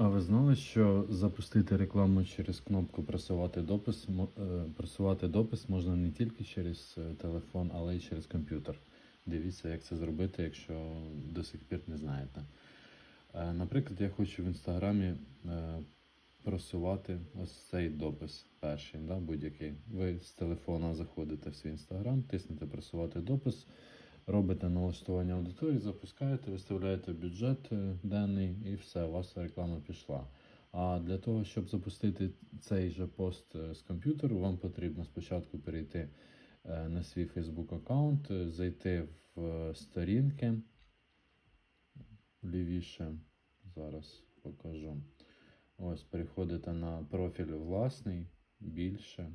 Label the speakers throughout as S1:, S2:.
S1: А ви знали, що запустити рекламу через кнопку просувати допис, е, просувати допис можна не тільки через е, телефон, але й через комп'ютер. Дивіться, як це зробити, якщо до сих пір не знаєте. Е, Наприклад, я хочу в інстаграмі просувати ось цей допис перший, да, будь-який. Ви з телефона заходите в свій інстаграм, тиснете просувати допис, робите налаштування аудиторії, запускаєте, виставляєте бюджет е, денний і все, вас реклама пішла. А для того, щоб запустити цей же пост е, з комп'ютеру, вам потрібно спочатку перейти е, на свій Facebook аккаунт, зайти в сторінки лівіше. Зараз покажу. Ось, переходите на профіль власний, більше.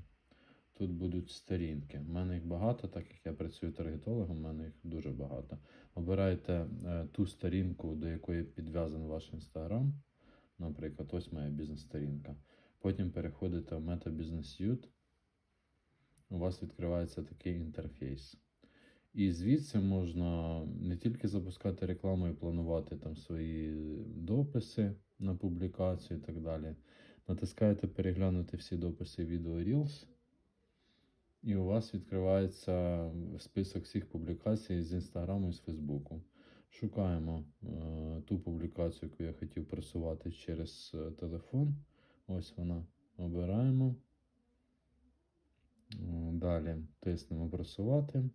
S1: Тут будуть сторінки. У мене їх багато, так як я працюю таргетологом, у мене їх дуже багато. Обирайте е, ту сторінку, до якої підв'язаний ваш інстаграм. Наприклад, ось моя бізнес-сторінка. Потім переходите в Meta Business Suite. У вас відкривається такий інтерфейс. І звідси можна не тільки запускати рекламу і планувати там свої дописи на публікацію і так далі. Натискаєте переглянути всі дописи відео Reels, і у вас відкривається список всіх публікацій з Інстаграму і з Фейсбуку. Шукаємо е, ту публікацію, яку я хотів просувати через е, телефон. Ось вона. Обираємо. Далі тиснемо просувати.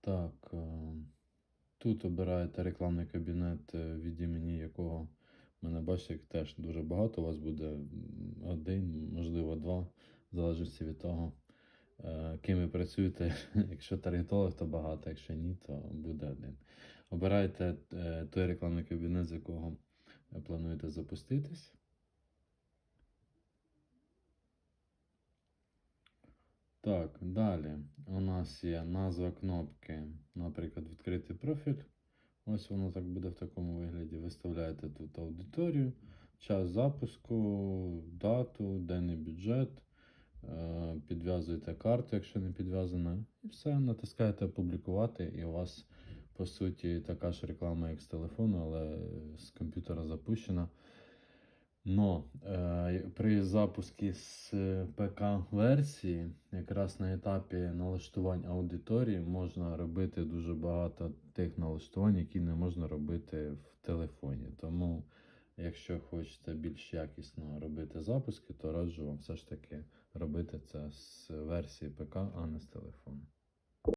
S1: Так, е, тут обираєте рекламний кабінет, е, від імені якого мене бачите, як теж дуже багато. У вас буде один, можливо, два, в залежності від того, е, ким ви працюєте. Якщо таргетолог, то багато, якщо ні, то буде один. Обирайте е, той рекламний кабінет, з якого плануєте запуститись. Так, далі у нас є назва кнопки, наприклад, відкрити профіль. Ось воно так буде в такому вигляді. Виставляєте тут аудиторію, час запуску, дату, денний бюджет, е, підв'язуєте карту, якщо не підв'язана, і все, натискаєте опублікувати, і у вас, по суті, така ж реклама, як з телефону, але з комп'ютера запущена. Но е, при запуску з ПК-версії, якраз на етапі налаштувань аудиторії, можна робити дуже багато тих налаштувань, які не можна робити в телефоні. Тому, якщо хочете більш якісно робити запуски, то раджу вам все ж таки робити це з версії ПК, а не з телефону.